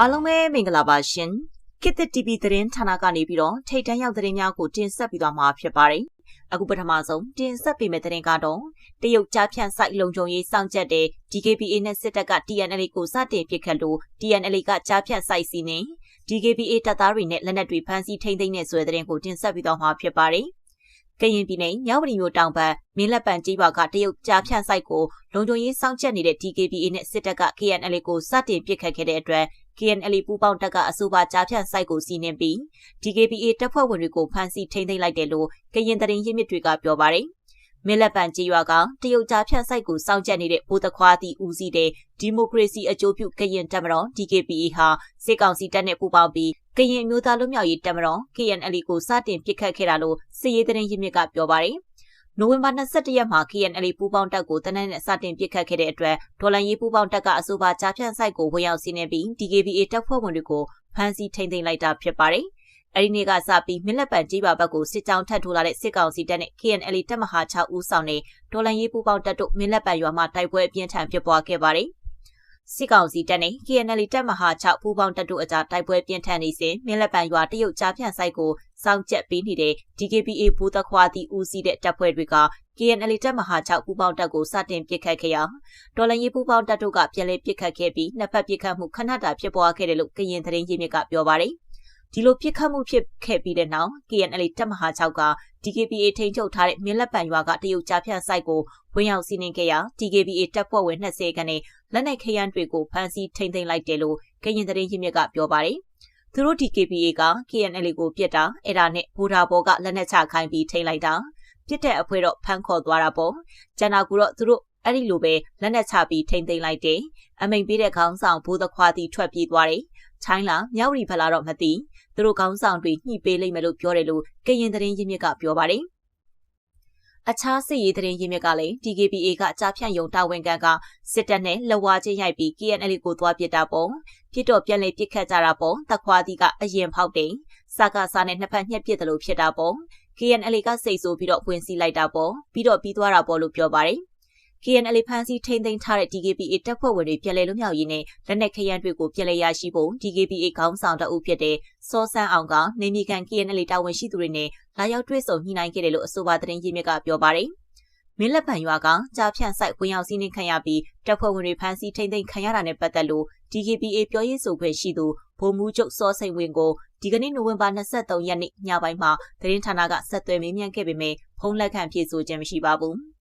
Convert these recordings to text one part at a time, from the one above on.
အားလုံးပဲမင်္ဂလာပါရှင်ခေတ်သစ် TV သတင်းဌာနကနေပြီးတော့ထိတ်တန်းရောက်သတင်းများကိုတင်ဆက်ပြီးသွားမှာဖြစ်ပါတယ်အခုပထမဆုံးတင်ဆက်ပေးမယ့်သတင်းကတော့တရုတ်ကြားဖြန့်ဆိုင်လုံခြုံရေးစောင့်ကြပ်တဲ့ DKBA နဲ့စစ်တပ်က TNL ကိုစတင်ပစ်ခတ်လို့ TNL ကကြားဖြန့်ဆိုင်စီနေ DKBA တပ်သားတွေနဲ့လက်နက်တွေဖမ်းဆီးထိန်းသိမ်းနေဆွဲတဲ့သတင်းကိုတင်ဆက်ပြီးသွားမှာဖြစ်ပါတယ်ကရင်ပြည်နယ်မြောက်ပရီမြို့တောင်ဘက်မင်းလက်ပံကြီးပါကတရုတ်ကြားဖြန့်ဆိုင်ကိုလုံခြုံရေးစောင့်ကြပ်နေတဲ့ DKBA နဲ့စစ်တပ်က KNL ကိုစတင်ပစ်ခတ်ခဲ့တဲ့အတွက် KNL ပူးပေါင်းတပ်ကအဆိုပါကြားဖြန့်စိုက်ကိုစီးနှင်းပြီး DKBA တပ်ဖွဲ့ဝင်တွေကိုဖမ်းဆီးထိန်းသိမ်းလိုက်တယ်လို့ကရင်သတင်းရင်းမြစ်တွေကပြောပါတယ်။မင်းလက်ပံကြီးရွာကတရုတ်ကြားဖြန့်စိုက်ကိုစောင့်ကြပ်နေတဲ့ဗိုလ်တခွားတီဦးစီးတဲ့ဒီမိုကရေစီအကျိုးပြုကရင်တပ်မတော် DKBA ဟာစစ်ကောင်စီတပ်နဲ့ပူးပေါင်းပြီးကရင်မျိုးသားလူမျိုးရေးတပ်မတော် KNL ကိုစတင်ပစ်ခတ်ခဲ့တာလို့စစ်ရေးသတင်းရင်းမြစ်ကပြောပါတယ်။ နိုဝင်ဘာ22ရက်မှာ KNL ပူးပေါင်းတပ်ကိုတနက်နဲ့စတင်ပစ်ခတ်ခဲ့တဲ့အတွက်ဒေါ်လာရေးပူးပေါင်းတပ်ကအဆိုပါကြားဖြန့်ဆိုင်ကိုဝင်ရောက်စီးနင်းပြီး DKBA တပ်ဖွဲ့ဝင်တွေကိုဖမ်းဆီးထိန်းသိမ်းလိုက်တာဖြစ်ပါတယ်။အဲဒီနေ့ကစပြီးမြလက်ပံကြီးပါဘက်ကိုစစ်ကြောင်းထပ်ထိုးလာတဲ့စစ်ကောင်စီတပ်နဲ့ KNL တပ်မဟာ6ဦးဆောင်တဲ့ဒေါ်လာရေးပူးပေါင်းတပ်တို့မြလက်ပံရွာမှာတိုက်ပွဲအပြင်းထန်ဖြစ်ပွားခဲ့ပါတယ်။ စစ်ကောင်စီတပ်နဲ့ KNL တပ်မဟာ6ပူးပေါင်းတပ်တို့အကြားတိုက်ပွဲပြင်းထန်နေစဉ်မြလက်ပံရွာတရုတ်ကြားဖြန့်ဆိုင်ကိုစောင့်ကြက်ပေးနေတဲ့ DKBA ဘူသခွာတီဦးစီးတဲ့တပ်ဖွဲ့တွေက KNL တပ်မဟာ6ပူးပေါင်းတပ်ကိုစတင်ပစ်ခတ်ခဲ့ရာဒေါ်လရေးပူးပေါင်းတပ်တို့ကပြန်လည်ပစ်ခတ်ခဲ့ပြီးနှစ်ဖက်ပစ်ခတ်မှုခဏတာဖြစ်ပွားခဲ့တယ်လို့ကရင်သတင်းရင်းမြစ်ကပြောပါတယ်။ ဒီလိုပြစ်ခတ်မှုဖြစ်ခဲ့ပြီးတဲ့နောက် KNL တပ်မဟာ6က DKBA ထိန်းချုပ်ထားတဲ့မြင်းလက်ပံရွာကတရုတ်ကြားဖြန့်ဆိုင်ကိုဝင်ရောက်စီးနင်းခဲ့ရာ DKBA တပ်ဖွဲ့ဝင်20ခန်းနဲ့လက်နက်ခရမ်းတွေကိုဖမ်းဆီးထိန်းသိမ်းလိုက်တယ်လို့ကရင်သတင်းရင်းမြစ်ကပြောပါတယ်။သူတို့ DKBA က KNL ကိုပြစ်တာအဲ့ဒါနဲ့ဘူဒါဘောကလက်နက်ချခိုင်းပြီးထိန်းလိုက်တာပြစ်တဲ့အဖွဲတော့ဖမ်းခေါ်သွားတာပေါ့ကျန်တာကူတော့သူတို့အဲ့ဒီလိုပဲလက်နက်ချပြီးထိမ့်သိမ့်လိုက်တယ်အမိန်ပေးတဲ့ခေါင်းဆောင်ဘိုးသခွားတီထွက်ပြေးသွားတယ်ချိုင်းလာမြောက်ရီဖလာတော့မသိ သူတို့ခေါင်းဆောင်တွေညှိပေးလိမ့်မယ်လို့ပြောတယ်လို့ကရင်သတင်းရင်းမြစ်ကပြောပါတယ်အခြားစစ်ရေးသတင်းရင်းမြစ်ကလည်း DKBA ကကြားဖြန့်ယုံတာဝန်ခံကစစ်တပ်နဲ့လက်ဝါးချင်းရိုက်ပြီး KNL ကိုသွားပစ်တာပေါ့ပြစ်တော့ပြန်လေပစ်ခတ်ကြတာပေါ့တခွားတီကအရင်ဖောက်တယ်စကားစားနဲ့နှစ်ဖက်ညှက်ပစ်တယ်လို့ဖြစ်တာပေါ့ KNL ကစိတ်ဆိုးပြီးတော့ဝင်စီးလိုက်တာပေါ့ပြီးတော့ပြီးသွားတာပေါ့လို့ပြောပါတယ် KNL ဖမ်းဆီးထိန်းသိမ်းထားတဲ့ DKBA တပ်ဖွဲ့ဝင်တွေပြည်လဲလွတ်မြောက်ရေးနဲ့လက်နက်ခရမ်းတွေကိုပြည်လဲရရှိဖို့ DKBA ခေါင်းဆောင်တအုပ်ဖြစ်တဲ့စောဆန်းအောင်ကနေမီကန် KNL တာဝန်ရှိသူတွေနဲ့လာရောက်တွေ့ဆုံညှိနှိုင်းခဲ့တယ်လို့အဆိုပါသတင်းရင်းမြစ်ကပြောပါတယ်မင်းလက်ပံရွာကကြားဖြန့်ဆိုင်ဝင်ရောက်စီးနှင်းခံရပြီးတပ်ဖွဲ့ဝင်တွေဖမ်းဆီးထိန်းသိမ်းခံရတာနဲ့ပတ်သက်လို့ DKBA ပြောရေးဆိုခွင့်ရှိသူဗိုလ်မှူးချုပ်စောစိန်ဝင်းကိုဒီကနေ့နိုဝင်ဘာ23ရက်နေ့ညပိုင်းမှာသတင်းဌာနကဆက်သွယ်မေးမြန်းခဲ့ပေမဲ့ဖုန်းလက်ခံဖြေဆိုခြင်းမရှိပါဘူး။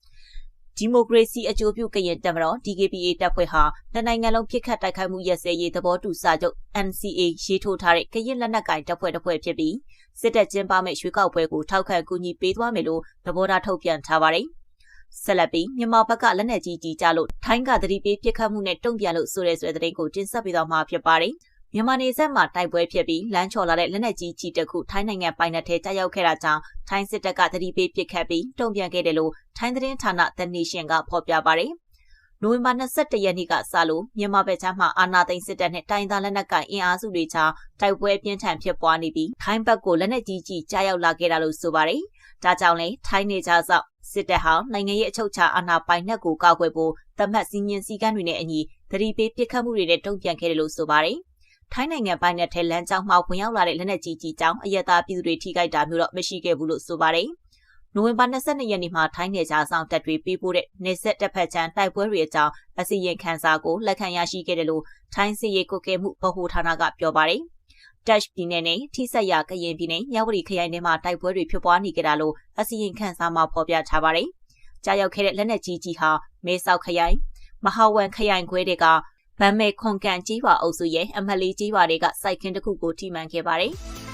ဒီမိုကရေစီအကျိုးပြုကရင်တပ်မတော် DKBA တပ်ဖွဲ့ဟာနိုင်ငံလုံးပြစ်ခတ်တိုက်ခိုက်မှုရက်စဲရေးသဘောတူစာချုပ် NCA ရေးထိုးထားတဲ့ကရင်လက်နက်ကိုင်တပ်ဖွဲ့တစ်ဖွဲ့ဖြစ်ပြီးစစ်တပ်ကျင်းပမဲ့ရွေးကောက်ပွဲကိုထောက်ခံကူညီပေးသွားမယ်လို့သဘောထားထုတ်ပြန်ထားပါတယ်။ဆက်လက်ပြီးမြန်မာဘက်ကလက်နက်ကြီးကြီးကြလို့ထိုင်းကသတိပေးပြစ်ခတ်မှုနဲ့တုံ့ပြန်လို့ဆိုတဲ့ဆိုတဲ့သတင်းကိုတင်ဆက်ပေးသွားမှာဖြစ်ပါတယ်။ မြန်မာနေဆက်မှာတိုက်ပွဲဖြစ်ပြီးလမ်းချော်လာတဲ့လက်နက်ကြီးကြီးတစ်ခုထိုင်းနိုင်ငံပိုင်နက်ထဲကြားရောက်ခဲ့တာကြောင့်ထိုင်းစစ်တပ်ကသတိပေးပစ်ခတ်ပြီးတုံ့ပြန်ခဲ့တယ်လို့ထိုင်းသတင်းဌာန The Nation ကဖော်ပြပါတယ်။နိုဝင်ဘာ22ရက်နေ့ကစလို့မြန်မာဘက်ခြမ်းမှာအာဏာသိမ်းစစ်တပ်နဲ့တိုင်းသားလက်နက်ကိုင်အင်အားစုတွေကြားတိုက်ပွဲပြင်းထန်ဖြစ်ပွားနေပြီးထိုင်းဘက်ကိုလက်နက်ကြီးကြီးကြားရောက်လာခဲ့တာလို့ဆိုပါတယ်။ဒါကြောင့်လဲထိုင်းနေကြဆောက်စစ်တပ်ဟာနိုင်ငံရေးအချုပ်အခြာအာဏာပိုင်နှက်ကိုကာကွယ်ဖို့သတ်မှတ်စည်းမျဉ်းစည်းကမ်းတွေနဲ့အညီသတိပေးပစ်ခတ်မှုတွေနဲ့တုံ့ပြန်ခဲ့တယ်လို့ဆိုပါတယ်။ ထိုင်းနိုင်ငံပိုင်းနဲ့ထဲလမ်းကြောင်းမှာဝင်ရောက်လာတဲ့လက်နက်ကြီးကြီးကြောင့်အရသာပြည်သူတွေထိခိုက်တာမျိုးတော့မရှိခဲ့ဘူးလို့ဆိုပါတယ်။နိုဝင်ဘာ22ရက်နေ့မှာထိုင်းနယ်ခြားဆောင်တပ်တွေပေးပို့တဲ့နေဆက်တပ်ဖက်ချမ်းတိုက်ပွဲတွေအကြောင်းအစီရင်ခံစာကိုလက်ခံရရှိခဲ့တယ်လို့ထိုင်းစစ်ရေးကုကဲမှုဗဟိုဌာနကပြောပါတယ်။ Dash ပြည်နယ်နဲ့ထိဆက်ရကရင်ပြည်နယ်မြဝတီခရိုင်ထဲမှာတိုက်ပွဲတွေဖြစ်ပွားနေကြတာလို့အစီရင်ခံစာမှာဖော်ပြထားပါတယ်။ကြားရောက်ခဲ့တဲ့လက်နက်ကြီးကြီးဟာမဲဆောက်ခရိုင်မဟာဝမ်ခရိုင်ခွဲတွေက ဗန်မဲခွန်ကန်ကြီးပါအုပ်စုရဲ့အမလီကြီးပါတွေကစိုက်ခင်းတစ်ခုကိုထိမှန်ခဲ့ပါတယ်။